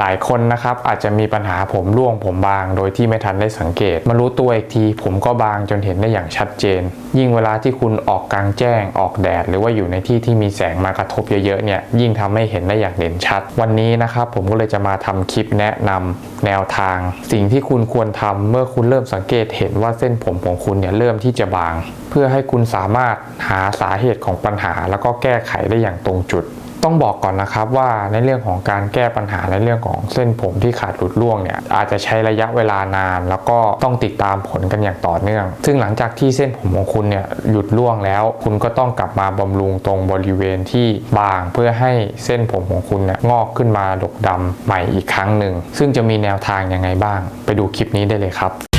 หลายคนนะครับอาจจะมีปัญหาผมร่วงผมบาง โดยที่ไม่ทันได้สังเกต มารู้ตัวอีกทีผมก็บางจนเห็นได้อย่างชัดเจน ยิ่งเวลาที่คุณออกกลางแจ้งออกแดด หรือว่าอยู่ในที่ที่มีแสงมากระทบเยอะๆเนี่ยยิ่งทำให้เห็นได้อย่างเด่นชัด วันนี้นะครับผมก็เลยจะมาทำคลิปแนะนำแนวทาง สิ่งที่คุณควรทำเมื่อคุณเริ่มสังเกตเห็นว่าเส้นผมของคุณเนี่ยเริ่มที่จะบาง เพื่อให้คุณสามารถหาสาเหตุของปัญหา แล้วก็แก้ไขได้อย่างตรงจุด ต้องบอกก่อนนะครับว่าในเรื่องของการแก้ปัญหาในเรื่องของเส้นผมที่ขาดหลุดร่วงเนี่ยอาจจะใช้ระยะเวลานาน แล้วก็ต้องติดตามผลกันอย่างต่อเนื่อง ซึ่งหลังจากที่เส้นผมของคุณเนี่ยหยุดร่วงแล้ว คุณก็ต้องกลับมาบำรุงตรงบริเวณที่บางเพื่อให้เส้นผมของคุณเนี่ยงอกขึ้นมาดกดำใหม่อีกครั้งหนึ่งซึ่งจะมีแนวทางยังไงบ้าง ไปดูคลิปนี้ได้เลยครับ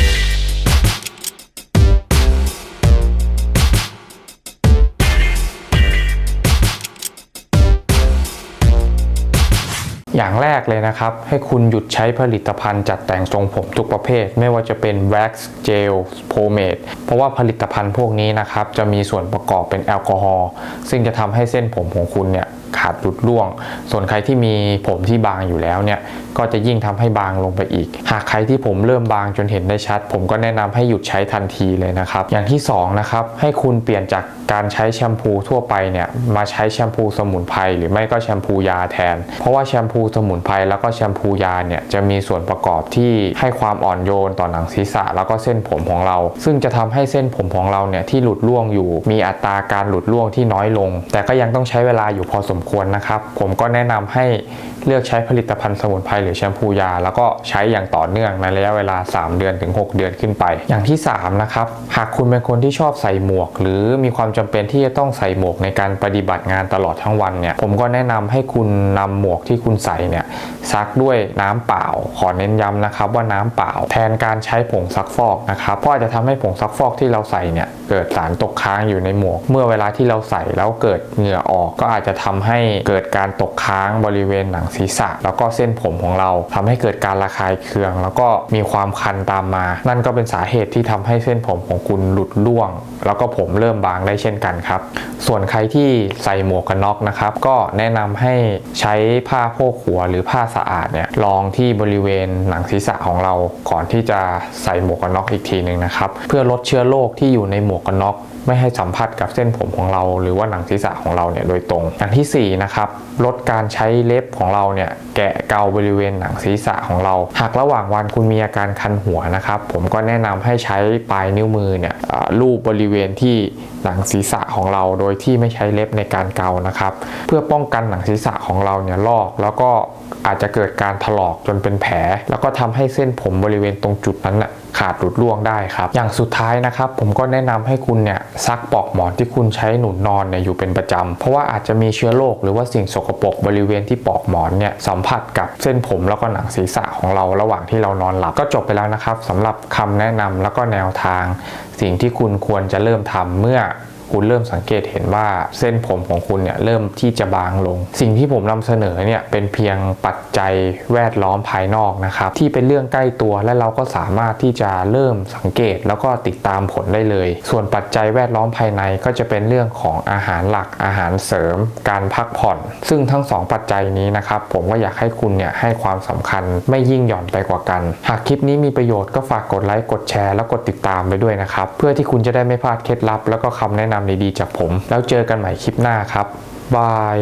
อย่างแรกเลยนะครับ ให้คุณหยุดใช้ผลิตภัณฑ์จัดแต่งทรงผมทุกประเภท ไม่ว่าจะเป็น wax gel pomade เพราะว่าผลิตภัณฑ์พวกนี้นะครับ จะมีส่วนประกอบเป็นแอลกอฮอล์ซึ่งจะทำให้เส้นผมของคุณเนี่ยขาดหลุดร่วง ส่วนใครที่มีผมที่บางอยู่แล้วเนี่ย ก็จะยิ่งทำให้บางลงไปอีก หากใครที่ผมเริ่มบางจนเห็นได้ชัด ผมก็แนะนำให้หยุดใช้ทันทีเลยนะครับ อย่างที่สองนะครับ ให้คุณเปลี่ยนจากการใช้แชมพูทั่วไปเนี่ย มาใช้แชมพูสมุนไพรหรือไม่ก็แชมพูยาแทน เพราะว่าแชมพูสมุนไพรแล้วก็แชมพูยาเนี่ยจะมีส่วนประกอบที่ให้ความอ่อนโยนต่อหนังศีรษะแล้วก็เส้นผมของเรา ซึ่งจะทำให้เส้นผมของเราเนี่ยที่หลุดร่วงอยู่ มีอัตราการหลุดร่วงที่น้อยลง แต่ก็ยังต้องใช้เวลาอยู่พอสมควรนะครับ ผมก็แนะนำให้เลือกใช้ผลิตภัณฑ์สมุนไพรหรือแชมพูยา แล้วก็ใช้อย่างต่อเนื่องในระยะเวลา 3 เดือนถึง 6 เดือนขึ้นไป อย่างที่ 3 นะครับ หากคุณเป็นคนที่ชอบใส่หมวก หรือมีความจำเป็นที่จะต้องใส่หมวกในการปฏิบัติงานตลอดทั้งวันเนี่ยผมก็แนะนำให้คุณนำหมวกที่คุณใส่เนี่ยซักด้วยน้ำเปล่า ขอเน้นย้ำนะครับว่าน้ำเปล่า แทนการใช้ผงซักฟอกนะครับเพราะอาจจะทำให้ผงซักฟอกที่เราใส่เนี่ยเกิดสารตกค้างอยู่ในหมวก เมื่อเวลาที่เราใส่แล้วเกิดเหงื่อออกก็อาจจะทำให้เกิดการตกค้างบริเวณหนังศีรษะ แล้วก็เส้นผมของเราทำให้เกิดการระคายเคือง แล้วก็มีความคันตามมา นั่นก็เป็นสาเหตุที่ทำให้เส้นผมของคุณหลุดร่วง แล้วก็ผมเริ่มบางได้เช่นกันครับ ส่วนใครที่ใส่หมวกกันน็อกนะครับก็แนะนำให้ใช้ผ้าโพกหัวหรือผ้าสะอาดเนี่ยรองที่บริเวณหนังศีรษะของเราก่อนที่จะใส่หมวกกันน็อกอีกทีหนึ่งนะครับ เพื่อลดเชื้อโรคที่อยู่ในหมวกกันน็อกไม่ให้สัมผัสกับเส้นผมของเรา หรือว่าหนังศีรษะของเราเนี่ยโดยตรง อย่างที่4นะครับลดการใช้เล็บของเราเนี่ยแกะเกาบริเวณหนังศีรษะของเรา หากระหว่างวันคุณมีอาการคันหัวนะครับ ผมก็แนะนำให้ใช้ปลายนิ้วมือเนี่ยลูบบริเวณที่หนังศีรษะของเราโดยที่ไม่ใช้เล็บในการเกานะครับ เพื่อป้องกันหนังศีรษะของเราเนี่ยลอก แล้วก็อาจจะเกิดการถลอกจนเป็นแผล แล้วก็ทำให้เส้นผมบริเวณตรงจุดนั้นน่ะ ขาดหลุดร่วงได้ครับ อย่างสุดท้ายนะครับ ผมก็แนะนำให้คุณเนี่ยซักปลอกหมอนที่คุณใช้หนุนนอนเนี่ยอยู่เป็นประจำเพราะว่าอาจจะมีเชื้อโรคหรือว่าสิ่งสกปรกบริเวณที่ปลอกหมอนเนี่ยสัมผัสกับเส้นผมแล้วก็หนังศีรษะของเราระหว่างที่เรานอนหลับก็จบไปแล้วนะครับสำหรับคำแนะนำแล้วก็แนวทาง สิ่งที่คุณควรจะเริ่มทำเมื่อ คุณเริ่มสังเกตเห็นว่าเส้นผมของคุณเนี่ยเริ่มที่จะบางลง สิ่งที่ผมนำเสนอเนี่ยเป็นเพียงปัจจัยแวดล้อมภายนอกนะครับที่เป็นเรื่องใกล้ตัวและเราก็สามารถที่จะเริ่มสังเกตแล้วก็ติดตามผลได้เลย ส่วนปัจจัยแวดล้อมภายในก็จะเป็นเรื่องของอาหารหลักอาหารเสริม การพักผ่อน ซึ่งทั้งสองปัจจัยนี้นะครับผมก็อยากให้คุณเนี่ยให้ความสำคัญไม่ยิ่งหย่อนไปกว่ากัน หากคลิปนี้มีประโยชน์ก็ฝากกดไลค์กดแชร์แล้วกดติดตามไปด้วยนะครับเพื่อที่คุณจะได้ไม่พลาดเคล็ดลับ แล้วก็คำแนะนำดีๆจากผม แล้วเจอกันใหม่คลิปหน้าครับบาย